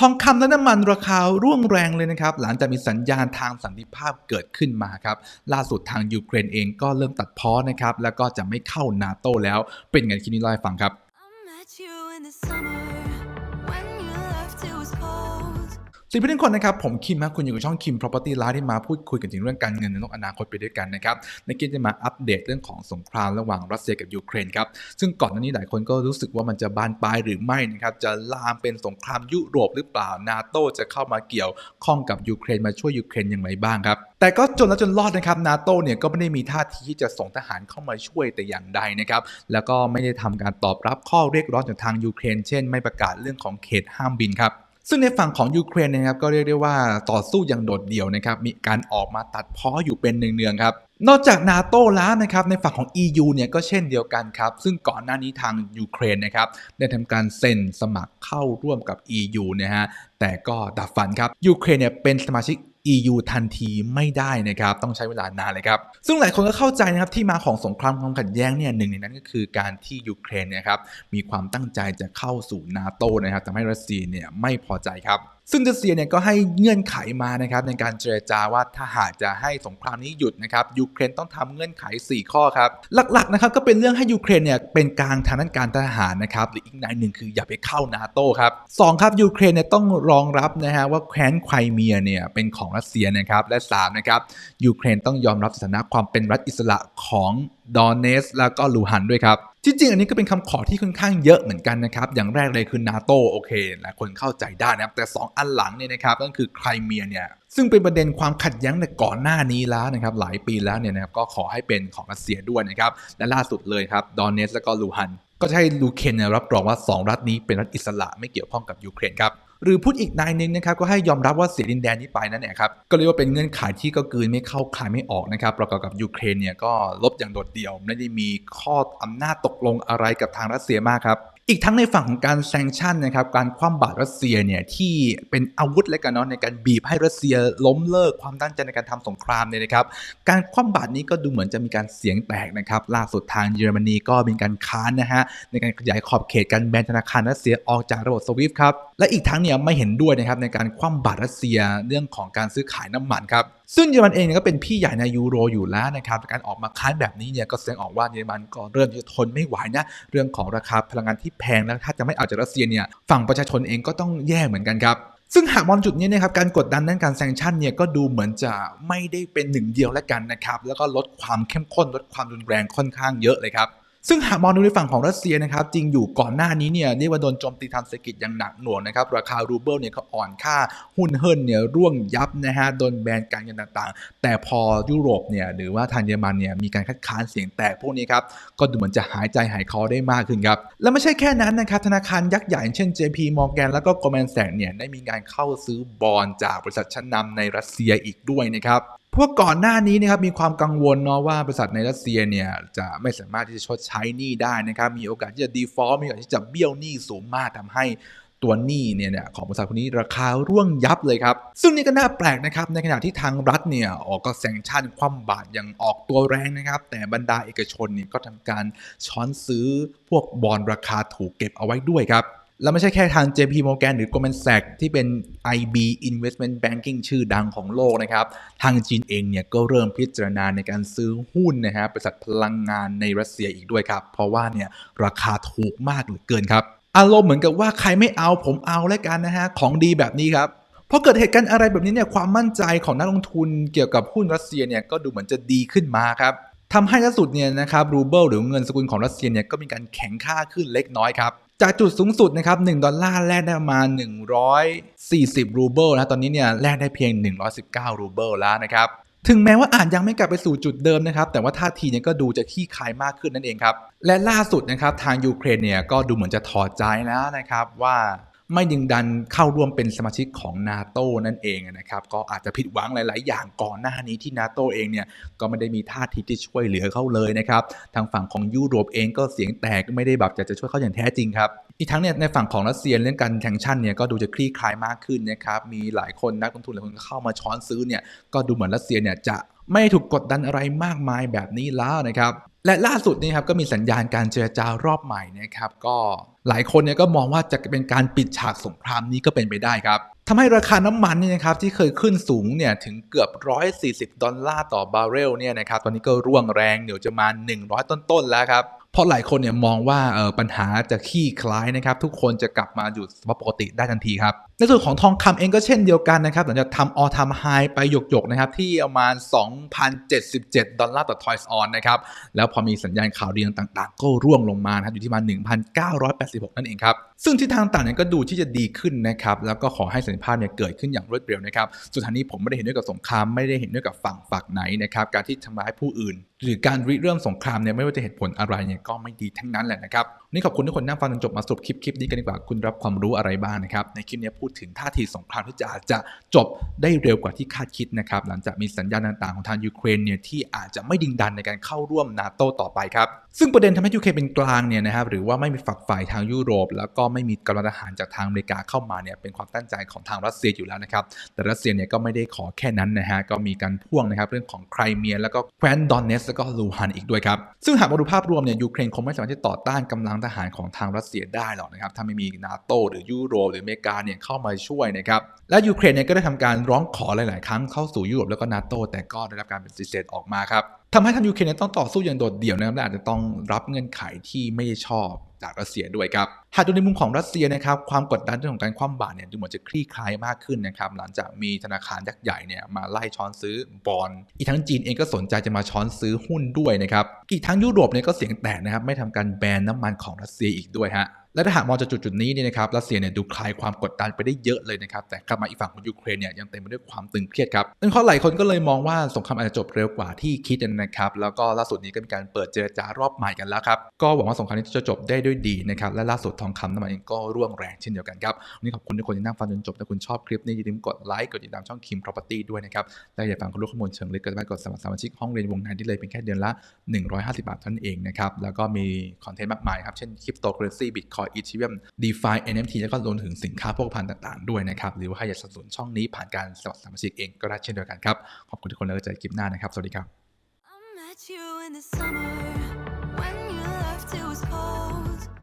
ทองคำและน้ำมันราคาร่วงแรงเลยนะครับ หลังจากมีสัญญาณทางสันติภาพเกิดขึ้นมาครับ ล่าสุดทางยูเครนเองก็เริ่มตัดพ้อนะครับ แล้วก็จะไม่เข้านาโตแล้ว เป็นไงคิดนี้เล่าให้ฟังครับ สวัสดีเพื่อนๆทุกคนนะครับ ผมคิมนะคุณอยู่กับช่องคิม property live ที่มาพูดคุยกันถึงเรื่องการเงินในโลกอนาคตไปด้วยกันนะครับในคลิปจะมาอัปเดตเรื่องของสงครามระหว่างรัสเซียกับยูเครนครับ ซึ่งก่อนหน้านี้หลายคนก็รู้สึกว่ามันจะบานปลายหรือไม่นะครับ จะลามเป็นสงครามยุโรปหรือเปล่า นาโตจะเข้ามาเกี่ยวข้องกับยูเครนมาช่วยยูเครนอย่างไรบ้างครับแต่ก็จนแล้วจนรอดนะครับนาโตเนี่ยก็ไม่ได้มีท่าทีที่จะส่งทหารเข้ามาช่วยแต่อย่างใดนะครับแล้วก็ไม่ได้ทำการตอบรับข้อเรียกร้องจากทางยูเครน เช่น ไม่ประกาศเรื่องของเขตห้ามบินครับ ซึ่งในฝั่งของยูเครนนะครับก็เรียกได้ว่าต่อสู้อย่างโดดเดี่ยวนะครับมีการออกมาตัดพ้ออยู่เป็นเนืองๆครับนอกจากนาโต้แล้วนะครับในฝั่งของ EU เนี่ยก็เช่นเดียวกันครับ ซึ่งก่อนหน้านี้ทางยูเครนนะครับได้ทำการเซ็นสมัครเข้าร่วมกับ EU นะฮะแต่ก็ดับฝันครับยูเครนเนี่ยเป็นสมาชิก EU ทันทีไม่ได้นะครับ ต้องใช้เวลานานเลยครับ ซึ่งหลายคนก็เข้าใจนะครับที่มาของสงครามความขัดแย้งเนี่ยหนึ่งในนั้นก็คือการที่ยูเครนเนี่ยครับมีความตั้งใจจะเข้าสู่นาโตนะครับทำให้รัสเซียเนี่ยไม่พอใจครับ ซึ่งรัสเซียเนี่ยก็ให้เงื่อนไขมานะครับในการเจรจาว่าถ้าหากจะให้สงครามนี้หยุดนะครับยูเครนต้องทำเงื่อนไข 4 ข้อครับ หลักๆนะครับก็เป็นเรื่องให้ยูเครนเนี่ยเป็นกลางทางด้านการทหารนะครับหรืออีกในหนึ่งคืออย่าไปเข้านาโต้ครับสองครับยูเครนเนี่ยต้องรองรับนะฮะว่าแคว้นไครเมียเนี่ยเป็นของรัสเซียนะครับและสามนะครับยูเครนต้องยอมรับสถานะความเป็นรัฐอิสระของดอนเนส แล้วก็ลูฮันด้วยครับ ที่จริงอันนี้ก็เป็นคำขอที่ค่อนข้างเยอะเหมือนกันนะครับ อย่างแรกเลยคือนาโตโอเคหลายคนเข้าใจได้นะครับ แต่ 2 อันหลังเนี่ยนะครับนั่นคือไครเมียเนี่ยซึ่งเป็นประเด็นความขัดแย้งในก่อนหน้านี้แล้วนะครับหลายปีแล้วเนี่ยนะครับก็ขอให้เป็นของรัสเซียด้วยนะครับและล่าสุดเลยครับดอนเนสและก็ลูฮัน ก็จะให้ลูเคนเนี่ยรับรองว่า 2 รัฐนี้เป็นรัฐอิสระไม่เกี่ยวข้องกับยูเครนครับ หรือพูดอีกนายหนึงนะครับก็ให้ยอมรับว่าเสียดินแดนนี้ไปนั่นแหละครับก็เรียกว่าเป็นเงื่อนไขที่ก็กืนไม่เข้าคายไม่ออกนะครับประกอบกับยูเครนเนี่ยก็ลบอย่างโดดเดี่ยว ไม่ได้มีข้ออำนาจตกลงอะไรกับทางรัสเซียมากครับอีกทั้งในฝั่งของการแซงชั่นนะครับการคว่ำบาตรรัสเซียเนี่ยที่เป็นอาวุธและกันเนาะในการบีบให้รัสเซียล้มเลิกความตั้งใจในการทำสงครามเนี่ยนะครับการคว่ำบาตรนี้ก็ดูเหมือนจะมีการเสียงแตกนะครับล่าสุดทางเยอรมนีก็มีการค้านนะฮะในการขยายขอบเขตการแบนธนาคารรัสเซียออกจากระบบสวิฟครับและอีกทั้งเนี่ยไม่เห็นด้วยนะครับในการคว่ำบาตรรัสเซียเรื่องของการซื้อขายน้ำมันครับซึ่งเยอรมันเองเก็เป็นพี่ใหญ่ในยูโรอยู่แล้วนะครับการออกมาค้านแบบนี้เนี่ยก็แสดงออกว่าเยอรมันก็เริ่มที่จะทนไม่ไหวนะเรื่องของราคาพลังงานที่แพงแล้วถ้าจะไม่เอาจากรัสเซียเนี่ยฝั่งประชาชนเองก็ต้องแย่เหมือนกันครับซึ่งหากมองจุดนี้นะครับการกดดันด้านการแซงชั่นเนี่ยก็ดูเหมือนจะไม่ได้เป็นหนึ่งเดียวแล้วกันนะครับแล้วก็ลดความเข้มข้นลดความรุนแรงค่อนข้างเยอะเลยครับ ซึ่งหากมองดูในฝั่งของรัสเซียนะครับจริงอยู่ก่อนหน้านี้เนี่ยเรียกว่าโดนโจมตีทางเศรษฐกิจอย่างหนักหน่วงนะครับราคารูเบิลเนี่ยก็อ่อนค่าหุ้นเฮิร์นเนี่ยร่วงยับนะฮะโดนแบนการเงินต่างๆ แต่พอยุโรปเนี่ยหรือว่าทางเยอรมันเนี่ยมีการคัดค้านเสียงแตกพวกนี้ครับก็ดูเหมือนจะหายใจหายคอได้มากขึ้นครับและไม่ใช่แค่นั้นนะครับธนาคารยักษ์ใหญ่เช่น JP Morgan แล้วก็ Goldman Sachs เนี่ยได้มีการเข้าซื้อบอลจากบริษัทชั้นนำในรัสเซียอีกด้วยนะครับ พวกก่อนหน้านี้นะครับมีความกังวลเนาะว่าบริษัทในรัสเซียเนี่ยจะไม่สามารถที่จะชดใช้หนี้ได้นะครับมีโอกาสที่จะ default มีโอกาสที่จะเบี้ยวหนี้สูงมากทำให้ตัวหนี้เนี่ยเนี่ยของบริษัทคนนี้ราคาร่วงยับเลยครับ ซึ่งนี่ก็น่าแปลกนะครับในขณะที่ทางรัฐเนี่ยออกก็แซงชั่นคว่ำบาตรอย่างออกตัวแรงนะครับ แต่บรรดาเอกชนเนี่ยก็ทำการช้อนซื้อพวกบอลราคาถูกเก็บเอาไว้ด้วยครับ แล้วไม่ใช่แค่ทาง JP Morgan หรือ Goldman Sachs ที่เป็น IB Investment Banking ชื่อดังของโลกนะครับ ทางจีนเองเนี่ยก็เริ่มพิจารณาในการซื้อหุ้นนะฮะบริษัทพลังงานในรัสเซียอีกด้วยครับ เพราะว่าเนี่ยราคาถูกมากเหลือเกินครับ อารมณ์เหมือนกับว่าใครไม่เอาผมเอาแล้วกันนะฮะ ของดีแบบนี้ครับพอเกิดเหตุการณ์อะไรแบบนี้เนี่ยความมั่นใจของนักลงทุนเกี่ยวกับหุ้นรัสเซียเนี่ยก็ดูเหมือนจะดีขึ้นมาครับทำให้ล่าสุดเนี่ยนะครับรูเบิลหรือเงินสกุลของรัสเซียเนี่ยก็มีการแข็งค่าขึ้นเล็กน้อยครับ จากจุดสูงสุดนะครับ1ดอลลาร์แลกได้ประมาณ 140 รูเบิลนะตอนนี้เนี่ยแลกได้เพียง 119 รูเบิลแล้วนะครับถึงแม้ว่าอาจยังไม่กลับไปสู่จุดเดิมนะครับ แต่ว่าท่าทีเนี่ยก็ดูจะขี้คายมากขึ้นนั่นเองครับ และล่าสุดนะครับทางยูเครนเนี่ยก็ดูเหมือนจะถอดใจแล้วนะครับว่า ไม่ดึงดันเข้าร่วมเป็นสมาชิกของนาโตนั่นเองนะครับก็อาจจะผิดหวังหลาย ๆ อย่างก่อนหน้านี้ที่นาโตเองเนี่ยก็ไม่ได้มีท่าทีที่ช่วยเหลือเขาเลยนะครับทางฝั่งของยุโรปเองก็เสียงแตกไม่ได้แบบจะจะช่วยเขาอย่างแท้จริงครับอีกทั้งเนี่ยในฝั่งของรัสเซียเรื่องการแทงชั่นเนี่ยก็ดูจะคลี่คลายมากขึ้นนะครับมีหลายคนนักลงทุนหลายคนเข้ามาช้อนซื้อเนี่ยก็ดูเหมือนรัสเซียเนี่ยจะไม่ถูกกดดันอะไรมากมายแบบนี้แล้วนะครับ และล่าสุดนี่ครับก็มีสัญญาณการเจรจารอบใหม่นะครับก็หลายคนเนี่ยก็มองว่าจะเป็นการปิดฉากสงครามนี้ก็เป็นไปได้ครับทำให้ราคาน้ำมันเนี่ยนะครับที่เคยขึ้นสูงเนี่ยถึงเกือบ 140 ดอลลาร์ต่อบาร์เรลเนี่ยนะครับตอนนี้ก็ร่วงแรงเดี๋ยวจะมา 100 ต้นๆแล้วครับเพราะหลายคนเนี่ยมองว่าเออปัญหาจะขี้คลายนะครับทุกคนจะกลับมาอยู่สภาพปกติได้ทันทีครับในส่วนของทองคำเองก็เช่นเดียวกันนะครับหลังจากทำออทำไฮไปหยกๆนะครับที่ประมาณ 2,077 ดอลลาร์ต่อทอยส์ออนนะครับแล้วพอมีสัญญาณข่าวดีต่างๆ ก็ร่วงลงมานะครับอยู่ที่ประมาณ 1,986 นั่นเองครับ ซึ่งทิศทางต่างๆเนี่ยก็ดูที่จะดีขึ้นนะครับแล้วก็ขอให้สันติภาพเนี่ยเกิดขึ้นอย่างรวดเร็วนะครับสุดท้ายนี้ผมไม่ได้เห็นด้วยกับสงครามไม่ได้เห็นด้วยกับฝั่งฝักไหนนะครับการที่ทำร้ายผู้อื่น หรือการริเริ่มสงครามเนี่ยไม่ว่าจะเหตุผลอะไรเนี่ยก็ไม่ดีทั้งนั้นแหละนะครับนนี่ขอบคุณทุกคนนั่งฟังจนจบมาสรุปคลิปคลิปนี้กันดีกว่าคุณรับความรู้อะไรบ้างนะครับในคลิปนี้พูดถึงท่าทีสงครามที่จะอาจจะจบได้เร็วกว่าที่คาดคิดนะครับหลังจากมีสัญญาณต่างๆของทางยูเครนเนี่ยที่อาจจะไม่ดึงดันในการเข้าร่วมนาโตต่อไปครับ ซึ่งประเด็นทำให้ยูเครนเป็นกลางเนี่ยนะครับหรือว่าไม่มีฝักฝ่ายทางยุโรป แล้วก็ไม่มีกำลังทหารจากทางอเมริกาเข้ามาเนี่ยเป็นความตั้งใจของทางรัสเซียอยู่แล้วนะครับแต่รัสเซียเนี่ยก็ไม่ได้ขอแค่นั้นนะฮะก็มีการพ่วงนะครับเรื่องของไครเมีย แล้วก็แคว้นดอนเนสแล้วก็ลูฮันอีกด้วยครับซึ่งหากมาดูภาพรวมเนี่ยยูเครนคงไม่สามารถที่ต่อต้านกำลังทหารของทางรัสเซียได้หรอกนะครับถ้าไม่มีนาโตหรือยุโรปหรืออเมริกาเนี่ยเข้ามาช่วยนะครับและยูเครนเนี่ยก็ได้ทำการร้องขอหลาย ๆ ครั้งเข้าสู่ยุโรปแล้วก็นาโตแต่ก็ได้รับการปฏิเสธออกมาครับ ทำให้ทางยูเครนเนี่ยต้องต่อสู้อย่างโดดเดี่ยวนะครับและอาจจะต้องรับเงื่อนไขที่ไม่ชอบจากรัสเซียด้วยครับ หากดูในมุมของรัสเซียนะครับความกดดันเรื่องของการคว่ำบาตรเนี่ยดูเหมือนจะคลี่คลายมากขึ้นนะครับหลังจากมีธนาคารยักษ์ใหญ่เนี่ยมาไล่ช้อนซื้อบอลอีกทั้งจีนเองก็สนใจจะมาช้อนซื้อหุ้นด้วยนะครับอีกทั้งยุโรปเนี่ยก็เสียงแตกนะครับไม่ทำการแบนน้ำมันของรัสเซียอีกด้วยฮะ และถ้าหากมองจากจุดจุดนี้เนี่ยนะครับรัสเซียเนี่ยดูคลายความกดดันไปได้เยอะเลยนะครับแต่กลับมาอีกฝั่งของยูเครนเนี่ยยังเต็มไปด้วยความตึงเครียดครับนั่นเพราะหลายคนก็เลยมองว่าสงครามอาจจะจบเร็วกว่าที่คิดนะครับแล้วก็ล่าสุดนี้ก็มีการเปิดเจรจารอบใหม่กันแล้วครับก็หวังว่าสงครามนี้จะจบได้ด้วยดีนะครับและล่าสุดทองคำน้ำมันเองก็ร่วงแรงเช่นเดียวกันครับวันนี้ขอบคุณทุกคนที่นั่งฟังจนจบถ้าคุณชอบคลิปนี้อย่าลืมกดไลค์กดติดตามช่องคิม property ด้วยนะครับและอย่าฟังข้อมูลข้อมูลเชิงลึกก็สามารถกดสมัครสมาชิกห้องเรียนวงในที่เลยเป็นแค่เดือนละ 150 บาทเท่านั้นเองนะครับแล้วก็มีคอนเทนต์มากมายครับเช่นคริปโตเคอเรนซีบิตคอยอีทีเทียมดีฟา NFT แล้วก็รวมถึงสินค้าโภคภัณฑ์ต่างๆ ด้วยนะครับ หรือว่าใครอยากสนับสนุนช่องนี้ผ่านการสมัครสมาชิกเองก็ได้เช่นเดียวกันครับ ขอบคุณทุกคนแล้วเจอกันคลิปหน้านะครับ สวัสดีครับ